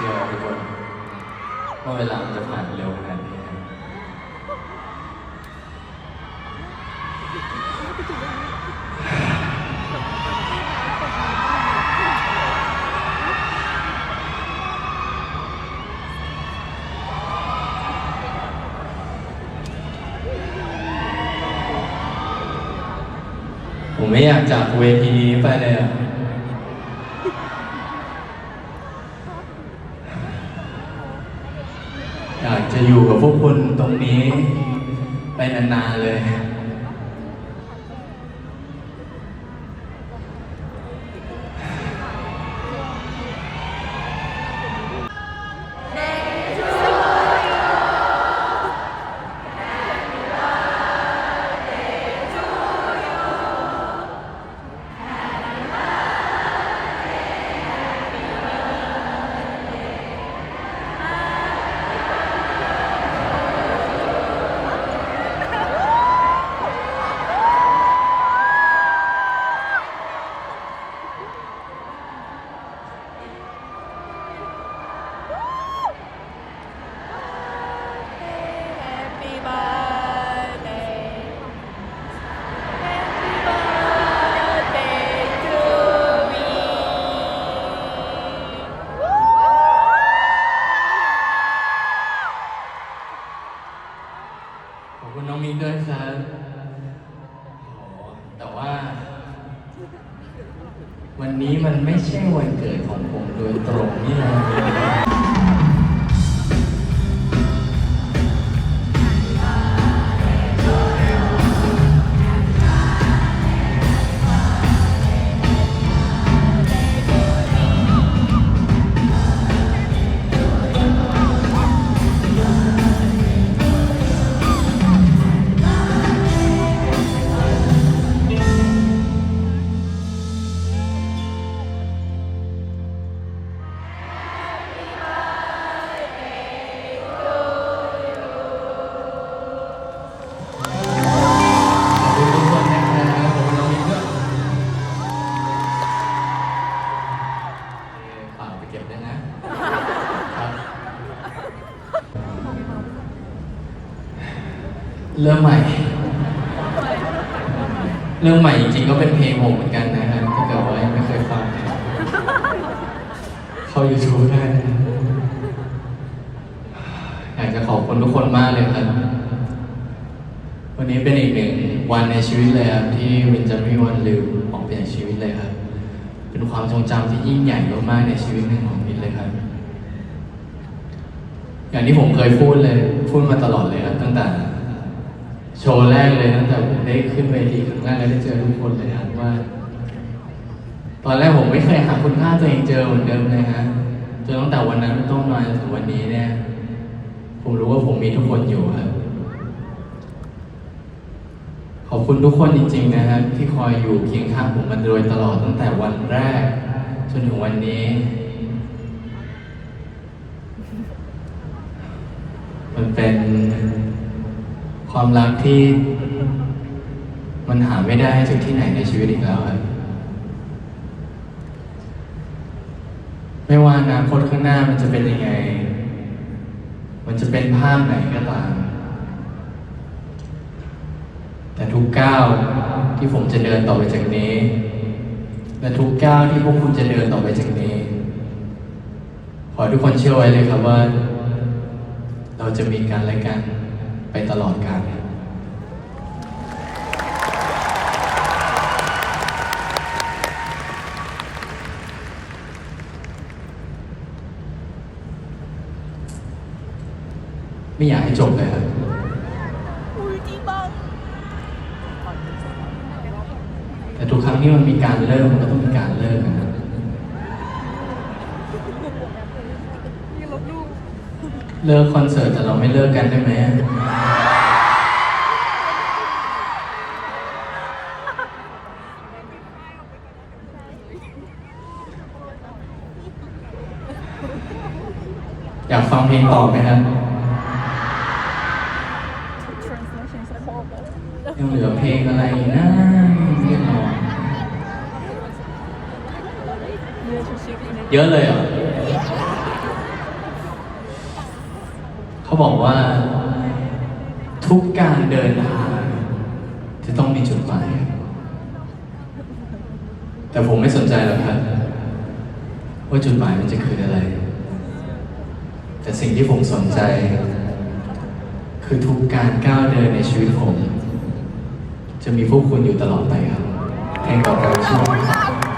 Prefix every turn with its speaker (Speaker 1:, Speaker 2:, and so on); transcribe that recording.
Speaker 1: ชื่อทุกคนว่าเวลามันจะผ่านเร็วขนาดนี้ครับผมไม่อยากจากเวทีนี้ไปเลยอะ อยากจะอยู่กับพวกคุณตรงนี้ ไปนานๆเลย ขอบคุณน้องมิกด้วยครับโอ้โหแต่ว่า วันนี้มันไม่ใช่วันเกิดของผมโดยตรงนี่นะ เริ่มใหม่ เรื่องใหม่จริงๆก็เป็นเพลงผมเหมือนกันนะครับถ้าเกิดว่ายังไม่เคยฟังเข้า YouTube ได้นะครับอยากจะขอบคุณทุกคนมากเลยครับ วันนี้เป็นอีกหนึ่งวันในชีวิตเลยครับ ที่วินจะไม่มีวันลืมออกไปจากชีวิตเลยครับ เป็นความทรงจำที่ยิ่งใหญ่มากๆในชีวิตหนึ่งของวินเลยครับ อย่างที่ผมเคยพูดเลย พูดมาตลอดเลยครับตั้งแต่ โชว์แรกเลยตั้งแต่ผมได้ขึ้นเวทีครั้งแรกแล้วได้เจอทุกคนเลยครับว่า ตอนแรกผมไม่เคยหาคุณค่าตัวเองเจอเหมือนเดิมเลยฮะจนตั้งแต่วันนั้นเป็นต้นมาจนถึงวันนี้เนี่ย ผมรู้ว่าผมมีทุกคนอยู่ครับขอบคุณทุกคนจริง ๆ นะครับที่คอยอยู่เคียงข้างผมมาโดยตลอดตั้งแต่วันแรก จนถึงวันนี้ มันเป็น ความรักที่มันหาไม่ได้จากที่ไหนในชีวิตอีกแล้วครับไม่ว่าอนาคตข้างหน้ามันจะเป็นยังไง มันจะเป็นภาพไหนก็ตาม แต่ทุกก้าวที่ผมจะเดินต่อไปจากนี้ และทุกก้าวที่พวกคุณจะเดินต่อไปจากนี้ ขอทุกคนเชื่อไว้เลยครับว่า เราจะมีกันและกัน ไปตลอดกาลไม่อยากให้จบเลยครับแต่ทุกครั้งที่มันมีการเริ่มมันก็ต้องมีการเลิกนะครับเลิกคอนเสิร์ตแต่เราไม่เลิกกันได้ไหม อยากฟังเพลงต่อไหมครับ
Speaker 2: translation is horrible
Speaker 1: ยังเหลือเพลงอะไรนะที่รอ
Speaker 2: relationship in
Speaker 1: เยอะเลยเหรอ
Speaker 2: a
Speaker 1: บอกว่า ทุกการเดินทางจะต้องมีจุดหมาย แต่ผมไม่สนใจหรอกครับ ว่าจุดหมายมันจะคืออะไร แต่สิ่งที่ผมสนใจ คือทุกการก้าวเดินในชีวิตผม จะมีพวกคุณอยู่ตลอดไปครับเพลงต่อไปชื่อ